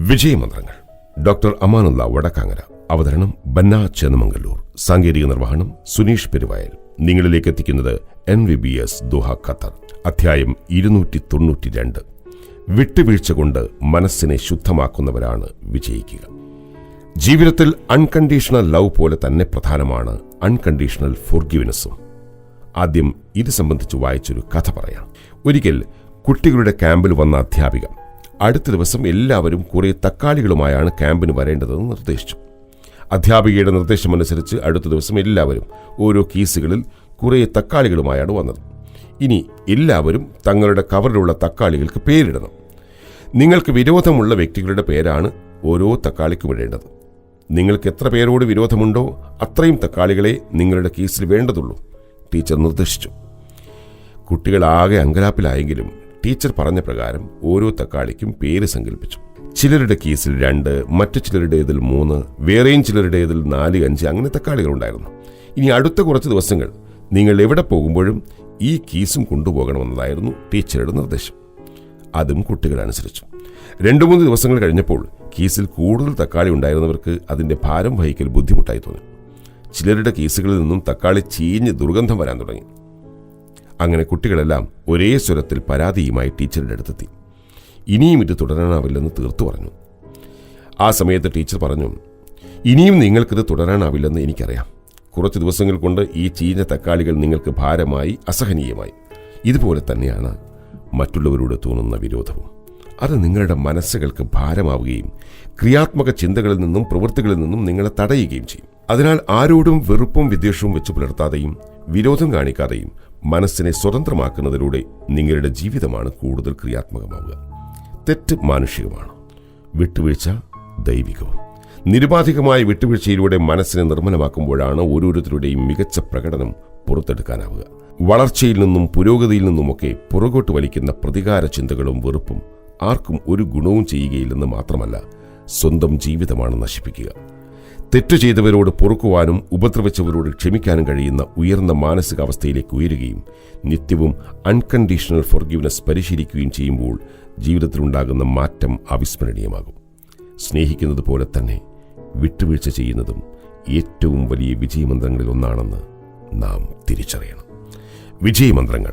വിജയമന്ത്രങ്ങൾ. Doctor Amanullah Vadakkangara അവതരണം ബന്ന ചെന്നമംഗല്ലൂർ സാങ്കേതിക നിർവഹണം സുനീഷ് പെരുവായൽ. നിങ്ങളിലേക്ക് എത്തിക്കുന്നത് N V B S Doha Qatar. അധ്യായം ഇരുന്നൂറ്റി തൊണ്ണൂറ്റി രണ്ട് വിട്ടുവീഴ്ച കൊണ്ട് മനസ്സിനെ ശുദ്ധമാക്കുന്നവരാണ് വിജയിക്കുക. ജീവിതത്തിൽ അൺകണ്ടീഷണൽ ലവ് പോലെ തന്നെ പ്രധാനമാണ് അൺകണ്ടീഷണൽ ഫോർഗിവിനെസ്സും. ആദ്യം ഇത് സംബന്ധിച്ച് വായിച്ചൊരു കഥ പറയാം. ഒരിക്കൽ കുട്ടികളുടെ ക്യാമ്പിൽ വന്ന അധ്യാപിക അടുത്ത ദിവസം എല്ലാവരും കുറെ തക്കാളികളുമായാണ് ക്യാമ്പിന് വരേണ്ടതെന്ന് നിർദ്ദേശിച്ചു. അധ്യാപികയുടെ നിർദ്ദേശമനുസരിച്ച് അടുത്ത ദിവസം എല്ലാവരും ഓരോ കീസുകളിൽ കുറേ തക്കാളികളുമായാണ് വന്നത്. ഇനി എല്ലാവരും തങ്ങളുടെ കവറിലുള്ള തക്കാളികൾക്ക് പേരിടണം. നിങ്ങൾക്ക് വിരോധമുള്ള വ്യക്തികളുടെ പേരാണ് ഓരോ തക്കാളിക്കും ഇടേണ്ടത്. നിങ്ങൾക്ക് എത്ര പേരോട് വിരോധമുണ്ടോ അത്രയും തക്കാളികളെ നിങ്ങളുടെ കേസിൽ വേണ്ടതുള്ളൂ ടീച്ചർ നിർദ്ദേശിച്ചു. കുട്ടികളാകെ അങ്കലാപ്പിലായെങ്കിലും ടീച്ചർ പറഞ്ഞ പ്രകാരം ഓരോ തക്കാളിക്കും പേര് സങ്കല്പിച്ചു ചിലരുടെ കേസിൽ രണ്ട് മറ്റു ചിലരുടേതിൽ മൂന്ന് വേറെയും ചിലരുടേതിൽ നാല് അഞ്ച് അങ്ങനെ തക്കാളികൾ ഉണ്ടായിരുന്നു ഇനി അടുത്ത കുറച്ച് ദിവസങ്ങൾ നിങ്ങൾ എവിടെ പോകുമ്പോഴും ഈ കീസും കൊണ്ടുപോകണമെന്നതായിരുന്നു ടീച്ചറുടെ നിർദ്ദേശം. അതും കുട്ടികൾ അനുസരിച്ചു രണ്ടു മൂന്ന് ദിവസങ്ങൾ കഴിഞ്ഞപ്പോൾ കീസിൽ കൂടുതൽ തക്കാളി ഉണ്ടായിരുന്നവർക്ക് അതിന്റെ ഭാരം വഹിക്കൽ ബുദ്ധിമുട്ടായി തോന്നി. ചിലരുടെ കേസുകളിൽ നിന്നും തക്കാളി ചീഞ്ഞ് ദുർഗന്ധം വരാൻ തുടങ്ങി. അങ്ങനെ കുട്ടികളെല്ലാം ഒരേ സ്വരത്തിൽ പരാതിയുമായി ടീച്ചറുടെ അടുത്തെത്തി. ഇനിയും ഇത് തുടരാനാവില്ലെന്ന് തീർത്തു പറഞ്ഞു. ആ സമയത്ത് ടീച്ചർ പറഞ്ഞു ഇനിയും നിങ്ങൾക്കിത് തുടരാനാവില്ലെന്ന് എനിക്കറിയാം. കുറച്ച് ദിവസങ്ങൾ കൊണ്ട് ഈ ചീഞ്ഞ തക്കാളികൾ നിങ്ങൾക്ക് ഭാരമായി അസഹനീയമായി. ഇതുപോലെ തന്നെയാണ് മറ്റുള്ളവരോട് തോന്നുന്ന വിരോധവും. അത് നിങ്ങളുടെ മനസ്സുകൾക്ക് ഭാരമാവുകയും ക്രിയാത്മക ചിന്തകളിൽ നിന്നും പ്രവൃത്തികളിൽ നിന്നും നിങ്ങളെ തടയുകയും ചെയ്യും. അതിനാൽ ആരോടും വെറുപ്പും വിദ്വേഷവും വെച്ചു പുലർത്താതെയും വിരോധം കാണിക്കാതെയും മനസ്സിനെ സ്വതന്ത്രമാക്കുന്നതിലൂടെ നിങ്ങളുടെ ജീവിതമാണ് കൂടുതൽ ക്രിയാത്മകമാവുക. തെറ്റ് മാനുഷികമാണ്. വിട്ടുവീഴ്ച ദൈവികവും. നിരുപാധികമായ വിട്ടുവീഴ്ചയിലൂടെ മനസ്സിനെ നിർമ്മലമാക്കുമ്പോഴാണ് ഓരോരുത്തരുടെയും മികച്ച പ്രകടനം പുറത്തെടുക്കാനാവുക. വളർച്ചയിൽ നിന്നും പുരോഗതിയിൽ നിന്നുമൊക്കെ പുറകോട്ട് വലിക്കുന്ന പ്രതികാര ചിന്തകളും വെറുപ്പും ആർക്കും ഒരു ഗുണവും ചെയ്യുകയില്ലെന്ന് മാത്രമല്ല സ്വന്തം ജീവിതമാണ് നശിപ്പിക്കുക. തെറ്റു ചെയ്തവരോട് പൊറുക്കുവാനും ഉപദ്രവിച്ചവരോട് ക്ഷമിക്കാനും കഴിയുന്ന ഉയർന്ന മാനസികാവസ്ഥയിലേക്ക് ഉയരുകയും നിത്യവും അൺകണ്ടീഷണൽ ഫോർഗിവ്നെസ് പരിശീലിക്കുകയും ചെയ്യുമ്പോൾ ജീവിതത്തിലുണ്ടാകുന്ന മാറ്റം അവിസ്മരണീയമാകും. സ്നേഹിക്കുന്നത് പോലെ തന്നെ വിട്ടുവീഴ്ച ചെയ്യുന്നതും ഏറ്റവും വലിയ വിജയമന്ത്രങ്ങളിൽ ഒന്നാണെന്ന് നാം തിരിച്ചറിയണം. വിജയമന്ത്രങ്ങൾ